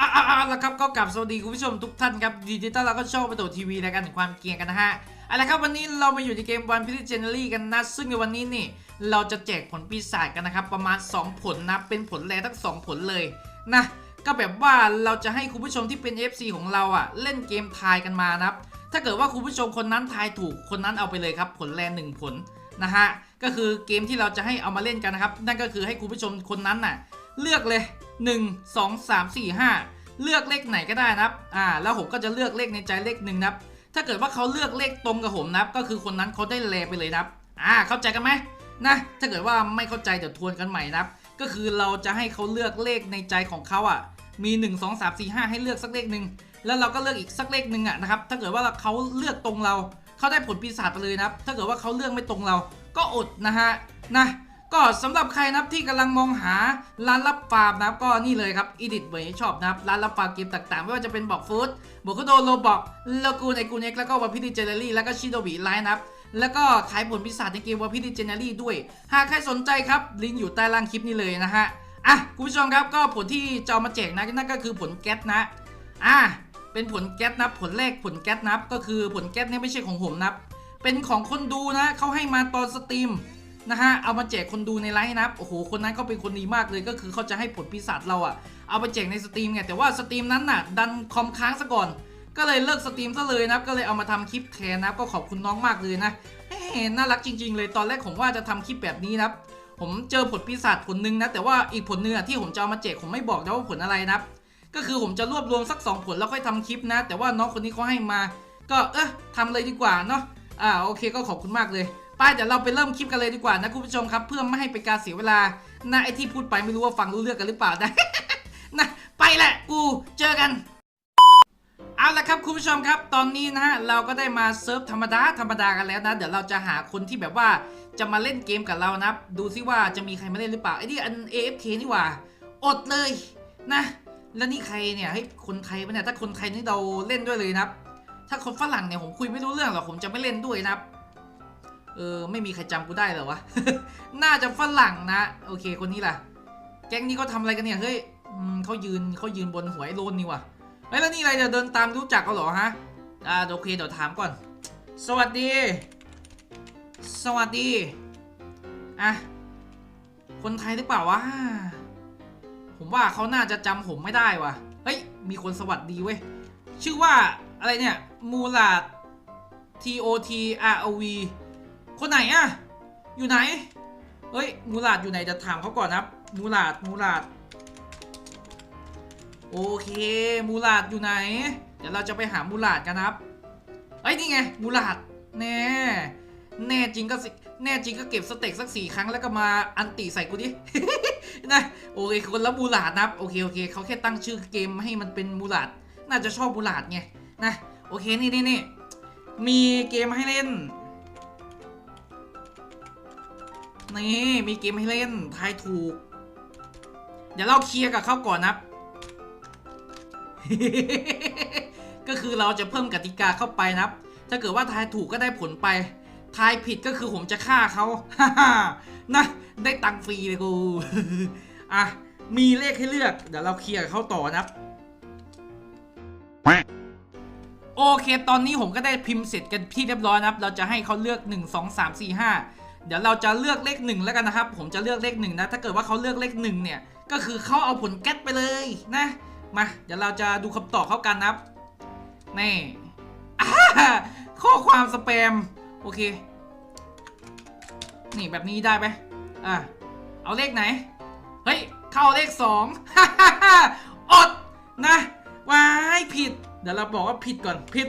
อะอะอะแล้วครับก็กลับสวัสดีคุณผู้ชมทุกท่านครับดิจิตอลแล้วก็ช่องประตูทีวีรายการแห่งความเกียงกันนะฮะเอาละครับวันนี้เรามาอยู่ในเกมวันพิลิเจนเนอรี่กันนะ ซึ่งในวันนี้นี่ เราจะแจกผลปีศาจกันนะครับ ประมาณ 2 ผลนะ เป็นผลแรทั้ง 2 ผลเลยนะ ก็แบบว่าเราจะให้คุณผู้ชมที่เป็น FC ของเราอะ เล่นเกมทายกันมานะครับ ถ้าเกิดว่าคุณผู้ชมคนนั้นทายถูก คนนั้นเอาไปเลยครับ ผลแรหนึ่งผลนะฮะ ก็คือเกมที่เราจะให้เอามาเล่นกันนะครับ นั่นก็คือให้คุณผู้ชมคนนั้นน่ะ เลือกเลย 1 2 3 4 5 เลือกเลขไหนก็ได้นะครับ อ่า แล้วผมก็จะเลือกเลขในใจเลขหนึ่งนะครับ ถ้าเกิดว่าเขาเลือกเลขตรงกับผมนะครับ ก็คือคนนั้นเขาได้แลไปเลยนะครับ อ่า เข้าใจกันไหม นะถ้าเกิดว่าไม่เข้าใจเดี๋ยวทวนกันใหม่นับก็คือเราจะให้เขาเลือกเลขในใจของเขาอะมี 1 2 3 4 5 ให้เลือกสักเลขหนึ่งแล้วเราก็เลือกอีกสักเลขหนึ่งอะนะครับถ้าเกิดว่าเขาเลือกตรงเราเขาได้ผลปีศาจไปเลยนะครับ ถ้าเกิดว่าเขาเลือกไม่ตรงเราก็อดนะฮะนะก็สำหรับใครนะครับที่กำลังมองหาร้านรับฟาร์มนะครับก็นี่เลยครับอีดิทเบย์ชอบนะครับร้านรับฟาร์มเกมต่างๆ ไม่ว่าจะเป็นบอกฟู้ดบอกก็โดโลบอกโลกูนไอกูเน็กแล้วก็วาพิดิเจเนอรี่แล้วก็ชิโดบิไลน์นะครับ แล้วก็ขายผลพิศาจในเกมวาพิดิเจเนอรี่ด้วย หากใครสนใจครับลิงก์อยู่ใต้ล่างคลิปนี้เลยนะฮะอะคุณผู้ชมครับก็ผลที่จะเอมาแจกนะนั่นก็คือผลแก๊สนะอะเป็นผลแก๊สนะผลแรกผลแก๊สนะก็คือผลแก๊สเนี่ยไม่ใช่ของผมนะเป็นของคนดูนะเขาให้มาตอนสตรีมนะฮะเอามาแจกคนดูในไลฟ์นับโอ้โหคนนั้นก็เป็นคนดีมากเลยก็คือเขาจะให้ผลปีศาจเราอะเอาไปแจกในสตรีมไงแต่ว่าสตรีมนั้นน่ะดันคอมค้างซะก่อน ก็เลยเลิกสตรีมซะเลยนะครับก็เลยเอามาทำคลิปแทนนะครับก็ขอบคุณน้องมากเลยนะเฮ้น่ารักจริง ๆ เลยตอนแรกผมว่าจะทำคลิปแบบนี้นะครับผมเจอผลปีศาจผลหนึ่งนะ แต่ว่าอีกผลหนึ่งอะที่ผมจะเอามาแจกผมไม่บอกนะว่าผลอะไรนะครับ ก็คือผมจะรวบรวมสัก 2 ผลแล้วค่อยทำคลิปนะ แต่ว่าน้องคนนี้เขาให้มา ก็เออทำเลยดีกว่าเนาะอ่าโอเคก็ขอบคุณมากเลยไปเดี๋ยวเราไปเริ่มคลิปกันเลยดีกว่านะคุณผู้ชมครับ เพื่อไม่ให้เป็นการเสียเวลานะไอที่พูดไปไม่รู้ว่าฟังรู้เรื่องกันหรือเปล่านะนะไปแหละกูเจอกัน เอาละครับคุณผู้ชมครับตอนนี้นะฮะเราก็ได้มาเซิร์ฟธรรมดาธรรมดากันแล้วนะ เดี๋ยวเราจะหาคนที่แบบว่าจะมาเล่นเกมกับเรานะดูซิว่าจะมีใครมาเล่นหรือเปล่าไอ้นี่อัน AFK นี่หว่า อดเลยนะ แล้วนี่ใครเนี่ยให้คนไทยปะเนี่ยถ้าคนไทยนี่เราเล่นด้วยเลยนะถ้าคนฝรั่งเนี่ยผมคุยไม่รู้เรื่องหรอกผมจะไม่เล่นด้วยนะเออไม่มีใครจำกูได้เหรอวะน่าจะฝรั่งนะโอเคคนนี้ล่ะ แก๊งนี้เขาทำอะไรกันเนี่ยเฮ้ยเขายืนเขายืนบนหัวไอ้โลนนี่ว่ะ เฮ้ยแล้วนี่อะไรเนี่ยเดินตามรู้จักเขาเหรอฮะอ่าโอเคเดี๋ยวถามก่อน สวัสดี สวัสดีอะคนไทยหรือเปล่าวะผมว่าเขาน่าจะจำผมไม่ได้ว่ะเฮ้ยมีคนสวัสดีเว้ยชื่อว่าอะไรเนี่ยมูลาด T O T R O V คนไหนอะอยู่ไหนเฮ้ยมูลาดอยู่ไหนจะถามเขาก่อนนะมูลาดมูลาด โอเค มูลาดอยู่ไหน เดี๋ยวเราจะไปหามูลาดกันนะครับเอ้ยนี่ไง มูลาดแน่แน่จริงก็สิแน่จริงก็เก็บสเต็กสักสี่ครั้งแล้วก็มาอันติใส่กูดินะโอเคคนละมูลาดนะครับโอเคโอเคเขาแค่ตั้งชื่อเกมให้มันเป็นมูลาดน่าจะชอบมูลาดไงนะโอเคนี่นี่นี่มีเกมให้เล่นนี่มีเกมให้เล่นทายถูก เดี๋ยวเราเคลียร์กับเขาก่อนนะครับ ก็คือเราจะเพิ่มกติกาเข้าไปนะครับ ถ้าเกิดว่าทายถูกก็ได้ผลไป ทายผิดก็คือผมจะฆ่าเขานะ ได้ตังฟรีเลยกูอะมีเลขให้เลือก เดี๋ยวเราเคลียร์เขาต่อนะครับโอเค ตอนนี้ผมก็ได้พิมพ์เสร็จกันที่เรียบร้อยนะครับ เราจะให้เขาเลือก 1 2 3 4 5 เดี๋ยวเราจะเลือกเลข1แล้วกันนะครับ ผมจะเลือกเลข1นะ ถ้าเกิดว่าเขาเลือกเลข1เนี่ย ก็คือเขาเอาผลแก๊สไปเลยนะ มา เดี๋ยวเราจะดูคำตอบเข้ากันนะครับนี่ข้อความสแปม โอเค นี่แบบนี้ได้ไหมอะ เอาเลขไหน เฮ้ย เข้าเลขสองอดนะวายผิด เดี๋ยวเราบอกว่าผิดก่อนผิด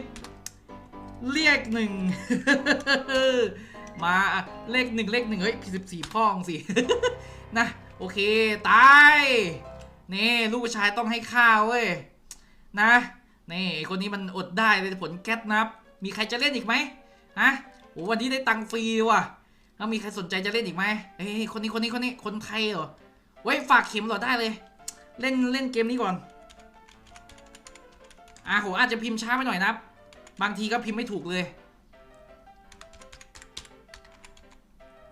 เรียกหนึ่งมาเลขหนึ่งเลขหนึ่งเฮ้ยผิดสิบสี่พ่องสินะ โอเค ตาย นี่ลูกผู้ชายต้องให้ข้าวเว้ยนะนี่คนนี้มันอดได้เลยผลแก๊สนับ มีใครจะเล่นอีกไหมฮะโอ้วันนี้ได้ตังค์ฟรีว่ะแล้วมีใครสนใจจะเล่นอีกไหมเฮ้ยคนนี้คนนี้คนนี้คนไทยเหรอไว้ฝากเข็มเหรอได้เลย เล่นเล่นเกมนี้ก่อนอะโหอาจจะพิมพ์ช้าไปหน่อยนับบางทีก็พิมพ์ไม่ถูกเลย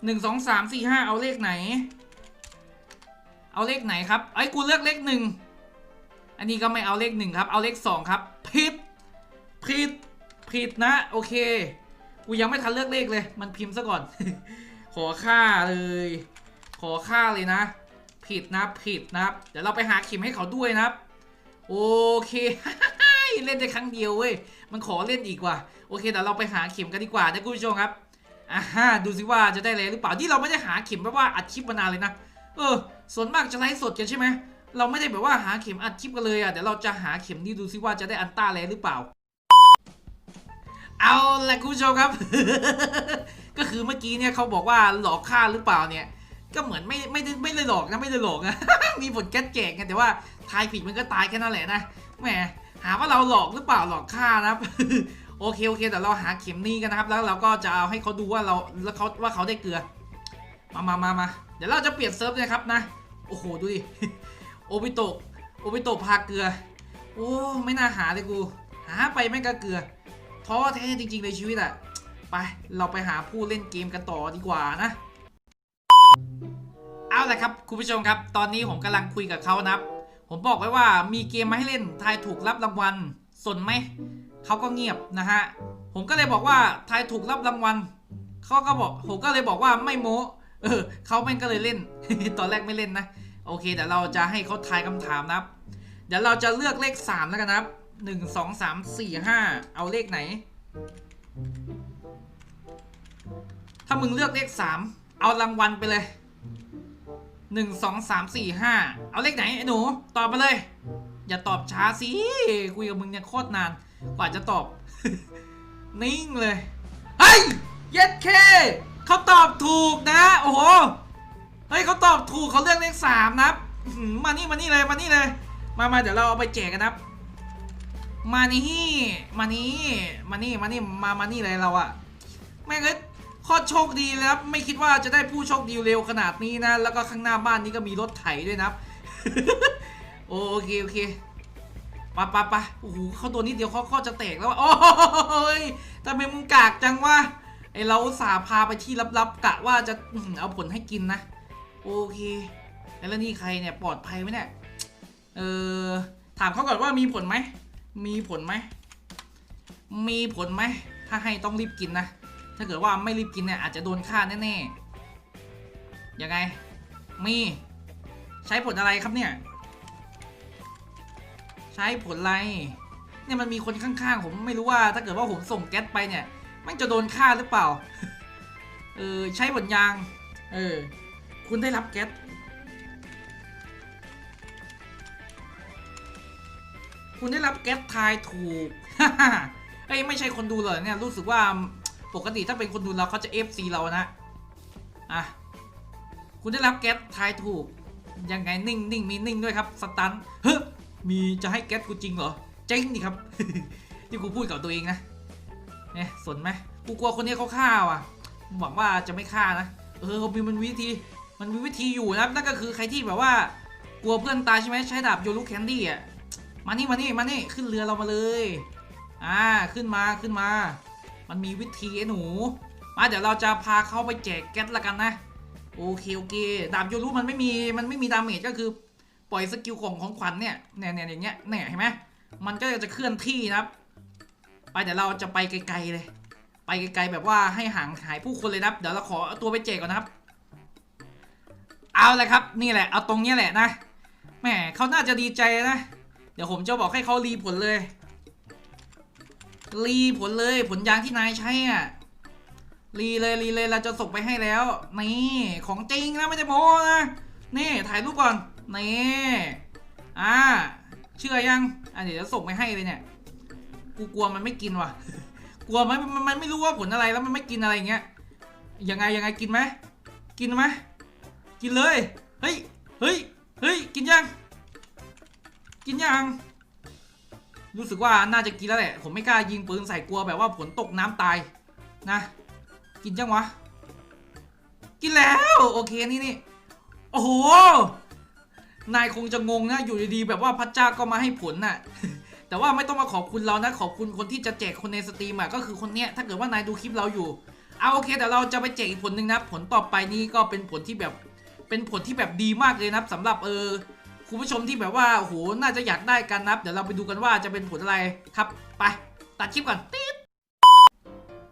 หนึ่งสองสามสี่ห้าเอาเลขไหน เอาเลขไหนครับไอ้กูเลือกเลขหนึ่งอันนี้ก็ไม่เอาเลขหนึ่งครับ เอาเลขสองครับ ผิด ผิด ผิดนะ โอเค กูยังไม่ทันเลือกเลขเลย มันพิมพ์ซะก่อน ขอค่าเลย ขอค่าเลยนะ ผิดนะ ผิดนะ เดี๋ยวเราไปหาเข็มให้เขาด้วยนะครับ โอเค เล่นได้ครั้งเดียวเว้ย มันขอเล่นอีกว่ะ โอเคเดี๋ยวเราไปหาเข็มกันดีกว่านะคุณผู้ชมครับอ่าฮะดูสิว่าจะได้เลยหรือเปล่า ที่เราไม่ได้หาเข็มแปลว่าอัดคลิปมานานเลยนะ เออ ส่วนมากจะไลฟ์สดกันใช่ไหมเราไม่ได้แบบว่าหาเข็มอัดคลิปกันเลยอะเดี๋ยวเราจะหาเข็มนี้ดูซิว่าจะได้อันต้าแลหรือเปล่า เอาละคุณผู้ชมครับ ก็คือเมื่อกี้เนี่ยเขาบอกว่าหลอกฆ่าหรือเปล่าเนี่ย ก็เหมือนไม่ไม่ได้ไม่ได้หลอกนะไม่ได้หลอกนะมีผลแก๊สแจกไงแต่ว่าทายผิดมันก็ตายแค่นั้นแหละนะแหมหาว่าเราหลอกหรือเปล่าหลอกฆ่านะครับโอเคโอเคแต่เราหาเข็มนี้กันนะครับ แล้วเราก็จะเอาให้เขาดูว่าเราแล้วเขาว่าเขาได้เกลือ มามามามาเดี๋ยวเราจะเปลี่ยนเซิร์ฟเลยครับนะ โอ้โห ดูดิ โอบิโตะ โอบิโตะพาเกลือ โอ้ ไม่น่าหาเลยกู หาไปไม่งก็เกลือ ท้อแท้จริง ๆ ในชีวิตอะไป เราไปหาผู้เล่นเกมกันต่อดีกว่านะ เอาละครับ คุณผู้ชมครับ ตอนนี้ผมกำลังคุยกับเขานะครับ ผมบอกไว้ว่ามีเกมมาให้เล่น ทายถูกรับรางวัล สนไหม เขาก็เงียบนะฮะ ผมก็เลยบอกว่าทายถูกรับรางวัลเขาก็บอก ผมก็เลยบอกว่าไม่โม้ เออเขาแม่งก็เลยเล่น ตอนแรกไม่เล่นนะ โอเคเดี๋ยวเราจะให้เขาทายคำถามนะครับ เดี๋ยวเราจะเลือกเลข 3 แล้วกันนะครับ1 2 3 4 5เอาเลขไหน ถ้ามึงเลือกเลข3เอารางวัลไปเลย1 2 3 4 5เอาเลขไหนไอ้หนู ตอบมาเลย อย่าตอบช้าสิคุยกับมึงเนี่ยโคตรนาน กว่าจะตอบ นิ่งเลย เฮ้ย เย็ดเค เขาตอบถูกนะ โอ้โห เฮ้ยเขาตอบถูกเขาเลือกเลขสามนะครับมานี่มานี่เลยมานี่เลย มามาเดี๋ยวเราเอาไปแจกกันนะครับ มานี่มานี่มานี่มานี่มามานี่เลยเราอะแม่งเอ้ยโคตรโชคดีเลยครับไม่คิดว่าจะได้ผู้โชคดีเร็วขนาดนี้นะ แล้วก็ข้างหน้าบ้านนี้ก็มีรถไถด้วยนะครับ โอเคโอเคปะปะปะโอ้โหเขาตัวนี้เดียวเขาเขาจะแตกแล้วโอ้ยทำไมมึงกากจังวะ ไอเราสาพาไปที่ลับๆกะว่าจะเอาผลให้กินนะ โอเคแล้วนี่ใครเนี่ยปลอดภัยไหมเนี่ยเออถามเขาก่อนว่ามีผลไหมมีผลไหมมีผลไหมถ้าให้ต้องรีบกินนะถ้าเกิดว่าไม่รีบกินเนี่ยอาจจะโดนฆ่าแน่ๆยังไงมีใช้ผลอะไรครับเนี่ย ใช้ผลอะไรเนี่ยมันมีคนข้างๆ ผมไม่รู้ว่าถ้าเกิดว่าผมส่งแก๊สไปเนี่ย มันจะโดนฆ่าหรือเปล่า เออใช้ผลยาง เออ คุณได้รับแก๊ส คุณได้รับแก๊สทายถูกเอ้ยไม่ใช่คนดูเหรอเนี่ยรู้สึกว่าปกติถ้าเป็นคนดูเราเขาจะ FC เรานะ อะ คุณได้รับแก๊สทายถูก ยังไงนิ่งนิ่งมีนิ่งด้วยครับสตันเฮ้ยมีจะให้แก๊สกูจริงเหรอเจ๊งดิครับ ที่กูพูดกับตัวเองนะ เนี่ยสนไหมกูกลัวคนนี้เขาฆ่าว่ะหวังว่าจะไม่ฆ่านะเออมีมันวิธีมันมีวิธีอยู่นะนั่นก็คือใครที่แบบว่ากลัวเพื่อนตายใช่ไหมใช้ดาบโยรุแคนดี้อะมานี่มานี่มานี่ขึ้นเรือเรามาเลยอ่าขึ้นมาขึ้นมา มันมีวิธีไอ้หนู มาเดี๋ยวเราจะพาเขาไปแจกแก๊สละกันนะโอเคโอเคดาบโยรุมันไม่มีมันไม่มีดาเมจก็คือปล่อยสกิลของของขวัญเนี่ยเนี่ยเนี่ยอย่างเงี้ยเนี่ยเห็นไหมมันก็จะเคลื่อนที่นะครับ เดี๋ยวเราจะไปไกลๆเลย ไปไกลๆแบบว่าให้ห่างหายผู้คนเลยนะครับเดี๋ยวเราขอเอาตัวไปแจก่อนนะครับ เอาเลยครับนี่แหละ เอาตรงนี้แหละนะแหมเขาน่าจะดีใจนะ เดี๋ยวผมจะบอกให้เขารีผลเลย รีผลเลยผลยางที่นายใช้อะรีเลยรีเลยเราจะส่งไปให้แล้วนี่ของจริงนะไม่ได้โม้นะนี่ถ่ายรูปก่อนนี่อ่าเชื่อยังอะเดี๋ยวจะส่งไปให้เลยเนี่ย กูกลัวมันไม่กินว่ะ กลัวมันมันไม่รู้ว่าผลอะไรแล้วมันไม่กินอะไรเงี้ย ยังไงยังไงกินไหม กินไหมกินเลย เฮ้ย เฮ้ย เฮ้ย กินยัง กินยัง รู้สึกว่าน่าจะกินแล้วแหละ ผมไม่กล้ายิงปืนใส่กลัวแบบว่าผลตกน้ำตายนะ กินจังวะ กินแล้ว โอเคนี่นี่ โอ้โห นายคงจะงงนะ อยู่ดีๆแบบว่าพระเจ้าก็มาให้ผลน่ะ แต่ว่าไม่ต้องมาขอบคุณเรานะขอบคุณคนที่จะแจกคนในสตรีมอะก็คือคนเนี้ยถ้าเกิดว่านายดูคลิปเราอยู่เอาโอเคแต่เราจะไปแจกอีกผลหนึ่งนะผลต่อไปนี้ก็เป็นผลที่แบบเป็นผลที่แบบดีมากเลยนะครับสำหรับเออคุณผู้ชมที่แบบว่าโหน่าจะอยากได้กันนับเดี๋ยวเราไปดูกันว่าจะเป็นผลอะไรครับไปตัดคลิปก่อนติ๊ด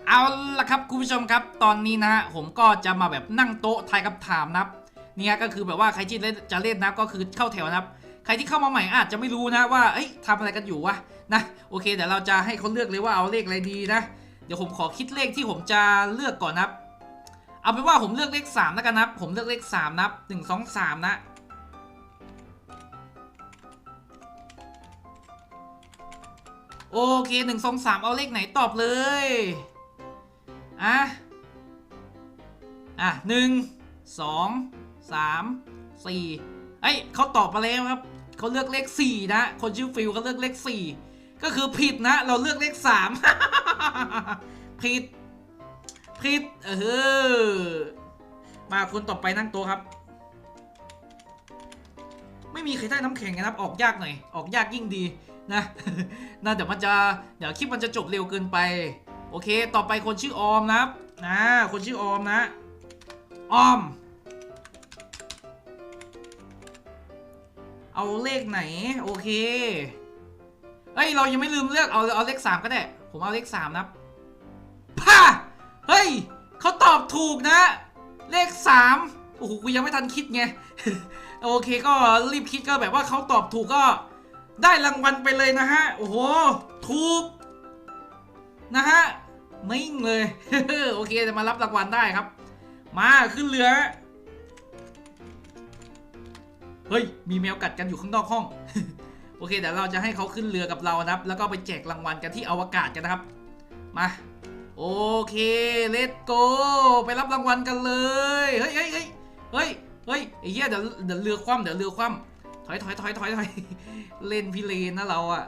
เอาละครับคุณผู้ชมครับ ตอนนี้นะฮะผมก็จะมาแบบนั่งโต๊ะทายคำถามนะครับเนี่ยก็คือแบบว่าใครที่เล่นจะเล่นนะก็คือเข้าแถวนะครับ ใครที่เข้ามาใหม่อาจจะไม่รู้นะว่าเอ้ยทำอะไรกันอยู่วะนะโอเคเดี๋ยวเราจะให้เขาเลือกเลยว่าเอาเลขอะไรดีนะ เดี๋ยวผมขอคิดเลขที่ผมจะเลือกก่อนนับเอาเป็นว่าผมเลือกเลข3แล้วกันนับผมเลือกเลข3นับ1 2 3นะโอเค1 2 3เอาเลขไหนตอบเลยอะอะหนึ่งสองสามสี่เอ้ยเขาตอบมาแล้วครับ เขาเลือกเลขสี่นะ คนชื่อฟิลเขาเลือกเลขสี่ก็คือผิดนะ เราเลือกเลขสามผิด ผิด เออ มาคนต่อไปนั่งโต๊ะครับ ไม่มีใครได้น้ำแข็งนะครับ ออกยากหน่อย ออกยากยิ่งดีนะนะเดี๋ยวมันจะ เดี๋ยวคลิปมันจะจบเร็วเกินไป โอเค ต่อไปคนชื่อออมนะครับนะคนชื่อออมนะ ออม เอาเลขไหน โอเคเฮ้ย เรายังไม่ลืมเลือกเอาเอาเลขสามก็ได้ ผมเอาเลขสามนะพ่าเฮ้ยเขาตอบถูกนะ เลขสามโอ้โหกูยังไม่ทันคิดไง โอเคก็รีบคิดก็แบบว่าเขาตอบถูกก็ได้รางวัลไปเลยนะฮะ โอ้โห ถูก นะฮะนิ่งเลย โอเคจะมารับรางวัลได้ครับ มาขึ้นเรือ เฮ้ย มีแมวกัดกันอยู่ข้างนอกห้อง โอเคเดี๋ยวเราจะให้เขาขึ้นเรือกับเรานะครับ แล้วก็ไปแจกรางวัลกันที่อวกาศกันนะครับ มา โอเคเลตโกไปรับรางวัลกันเลย เฮ้ยเฮ้ยเฮ้ยเฮ้ยเฮ้ยไอ้เหี้ยเดี๋ยวเดี๋ยวเรือคว่ำเดี๋ยวเรือคว่ำถอยถอยถอยถอยถอยเล่นพิเรนนะเราอะ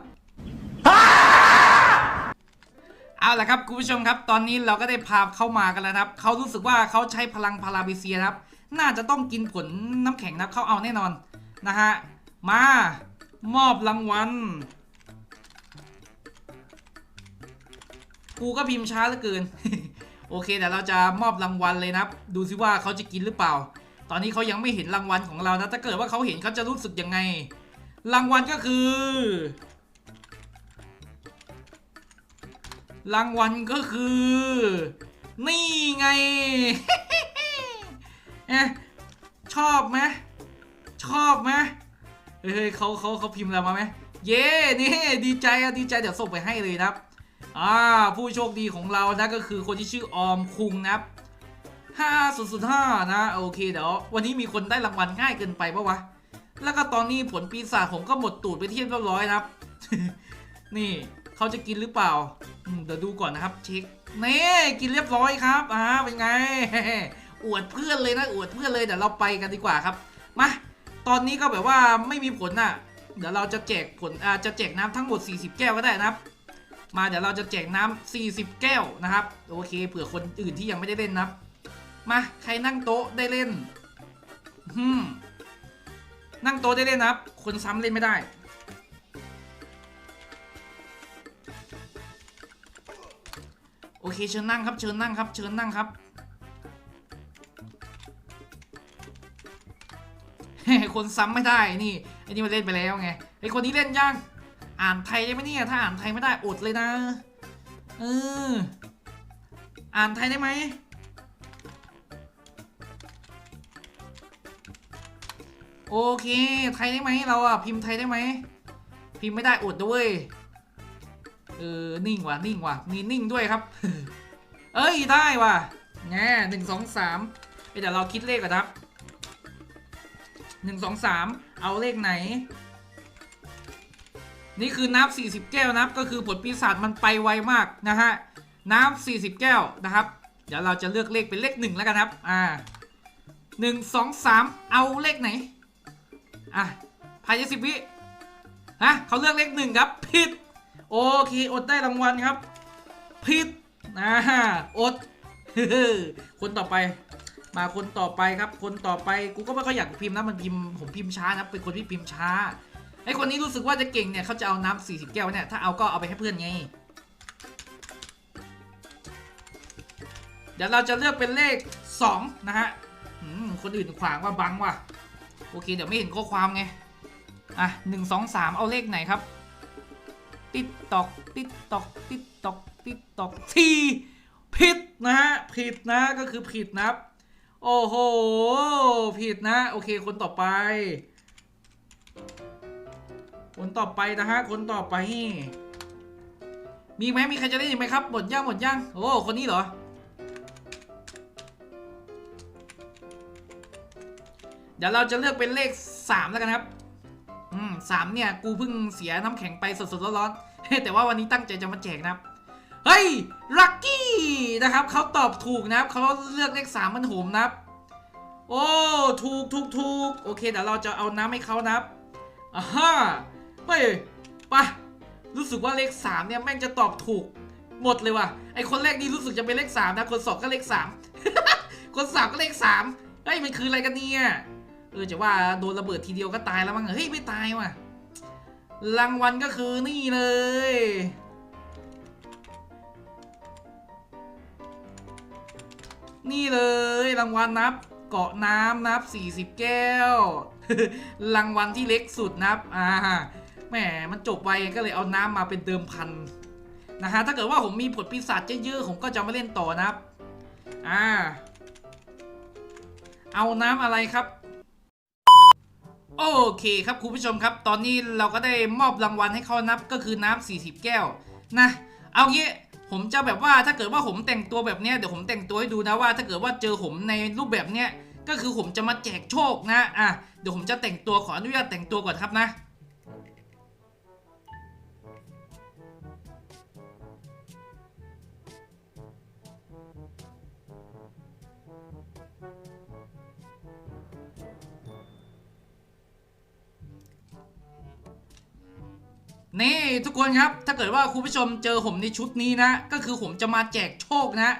เอาละครับคุณผู้ชมครับตอนนี้เราก็ได้พาเข้ามากันแล้วครับเขารู้สึกว่าเขาใช้พลังพาราบิเซียครับ น่าจะต้องกินผลน้ำแข็งนะเขาเอาแน่นอน นะฮะ มามอบรางวัล กูก็พิมพ์ช้าเหลือเกิน โอเคเดี๋ยวเราจะมอบรางวัลเลยนะดูซิว่าเขาจะกินหรือเปล่า ตอนนี้เขายังไม่เห็นรางวัลของเรานะ ถ้าเกิดว่าเขาเห็นเขาจะรู้สึกยังไง รางวัลก็คือ รางวัลก็คือ นี่ไง เอ๊ะชอบไหม ชอบไหมเฮ้ยเขาเขาเขาพิมพ์อะไรมาไหมเย้นี่ดีใจอะดีใจเดี๋ยวส่งไปให้เลยนะครับอ่าผู้โชคดีของเรานะก็คือคนที่ชื่อออมคุงนะครับห้าศูนย์ศูนย์ห้านะโอเคเดี๋ยววันนี้มีคนได้รางวัลง่ายเกินไปปะวะแล้วก็ตอนนี้ผลปีศาจผมก็หมดตูดไปที่เรียบร้อยนะครับ นี่เขาจะกินหรือเปล่าเดี๋ยวดูก่อนนะครับเช็คนี่กินเรียบร้อยครับอ่าเป็นไงอวดเพื่อนเลยนะอวดเพื่อนเลยเดี๋ยวเราไปกันดีกว่าครับ มา ตอนนี้ก็แบบว่าไม่มีผลน่ะ เดี๋ยวเราจะแจกผลอาจะแจกน้ำทั้งหมด 40 แก้วก็ได้นะครับ มาเดี๋ยวเราจะแจกน้ำ40 แก้วนะครับ โอเค เผื่อคนอื่นที่ยังไม่ได้เล่นนะครับ มาใครนั่งโต๊ะได้เล่นฮึมนั่งโต๊ะได้เล่นนะครับ คนซ้ำเล่นไม่ได้ โอเคเชิญนั่งครับ เชิญนั่งครับ เชิญนั่งครับ คนซ้ำไม่ได้นี่ไอ้นี่มันเล่นไปแล้วไงไอ้คนนี้เล่นยังอ่านไทยได้ไหมเนี่ยถ้าอ่านไทยไม่ได้อดเลยนะเอออ่านไทยได้ไหมโอเค ไทยได้ไหมเราอะพิมพ์ไทยได้ไหมพิมพ์ไม่ได้อดด้วยเออนิ่งว่ะนิ่งว่ะมีนิ่งด้วยครับ เอ้ยได้ว่ะแง่หนึ่งสองสามเดี๋ยวเราคิดเลขก่อนครับ หนึ่งสองสามเอาเลขไหน นี่คือน้ำ40 แก้วนะครับก็คือผลปีศาจมันไปไวมากนะฮะน้ำ40 แก้วนะครับ เดี๋ยวเราจะเลือกเลขเป็นเลขหนึ่งแล้วกันครับอ่าหนึ่งสองสามเอาเลขไหนอะภายในสิบวิฮะเขาเลือกเลขหนึ่งครับผิดโอเคอดได้รางวัลครับผิดอ่าอดคนต่อไป มาคนต่อไปครับคนต่อไปกูก็ไม่ค่อยอยากพิมพ์นะมันพิมพ์ผมพิมพ์ช้านะเป็นคนที่พิมพ์ช้าไอคนนี้รู้สึกว่าจะเก่งเนี่ยเขาจะเอาน้ำ40 แก้วเนี่ยถ้าเอาก็เอาไปให้เพื่อนไงเดี๋ยวเราจะเลือกเป็นเลข 2 นะฮะคนอื่นขวางว่าบังว่ะโอเคเดี๋ยวไม่เห็นข้อความไงอะหนึ่งสองสามเอาเลขไหนครับ ติดตอก ติดตอก ติดตอก ติดตอกทีผิดนะฮะผิดนะก็คือผิดนะครับ โอ้โห ผิดนะ โอเค คนต่อไป คนต่อไปนะฮะ คนต่อไป มีไหมมีใครจะได้ยินไหมครับ หมดย่างหมดย่างโอ้ คนนี้เหรอ เดี๋ยวเราจะเลือกเป็นเลข 3 แล้วกันครับ อืมสามเนี่ย กูเพิ่งเสียน้ำแข็งไปสดๆร้อนๆแต่ว่าวันนี้ตั้งใจจะมาแจกนะครับ เฮ้ยลัคกี้นะครับเขาตอบถูกนะครับเขาเลือกเลข3มันโหมนะครับ โอ้ถูกถูกถูกโอเคเดี๋ยวเราจะเอาน้ำให้เขานะครับอ่าฮะเฮ้ยไปะรู้สึกว่าเลข3เนี่ยแม่งจะตอบถูกหมดเลยว่ะไอคนแรกนี่รู้สึกจะเป็นเลข3นะคนสองก็เลข3คนสามก็เลข3เฮ้ยมันคืออะไรกันเนี่ยเออจะว่าโดนระเบิดทีเดียวก็ตายแล้วมั้งเฮ้ยไม่ตายว่ะรางวัลก็คือนี่เลย นี่เลยรางวัลนับเกาะน้ำนับ 40 แก้ว รางวัลที่เล็กสุดนับอ่าแหมมันจบไปก็เลยเอาน้ำมาเป็นเดิมพันนะฮะถ้าเกิดว่าผมมีผลปีศาจเยอะๆผมก็จะมาเล่นต่อนะครับอ่าเอาน้ำอะไรครับ โอเคครับคุณผู้ชมครับ ตอนนี้เราก็ได้มอบรางวัลให้เขานับก็คือน้ำ40 แก้วนะ เอางี้ ผมจะแบบว่าถ้าเกิดว่าผมแต่งตัวแบบเนี้ยเดี๋ยวผมแต่งตัวให้ดูนะว่าถ้าเกิดว่าเจอผมในรูปแบบเนี้ยก็คือผมจะมาแจกโชคนะอะเดี๋ยวผมจะแต่งตัวขออนุญาตแต่งตัวก่อนครับนะ นี่ทุกคนครับ ถ้าเกิดว่าคุณผู้ชมเจอผมในชุดนี้นะ ก็คือผมจะมาแจกโชคนะ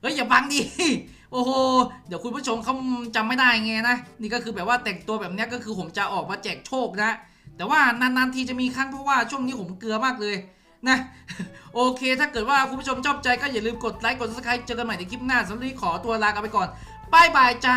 เฮ้ยอย่าบังดิ โอ้โห เดี๋ยวคุณผู้ชมเขาจำไม่ได้ไงนะ นี่ก็คือแบบว่าแต่งตัวแบบนี้ก็คือผมจะออกมาแจกโชคนะ แต่ว่านานๆทีจะมีครั้งเพราะว่าช่วงนี้ผมเกลือมากเลยนะ โอเค ถ้าเกิดว่าคุณผู้ชมชอบใจก็อย่าลืมกดไลค์ กด subscribe เจอกันใหม่ในคลิปหน้าสำหรับนี้ขอตัวลากันไปก่อนบายบายจ้า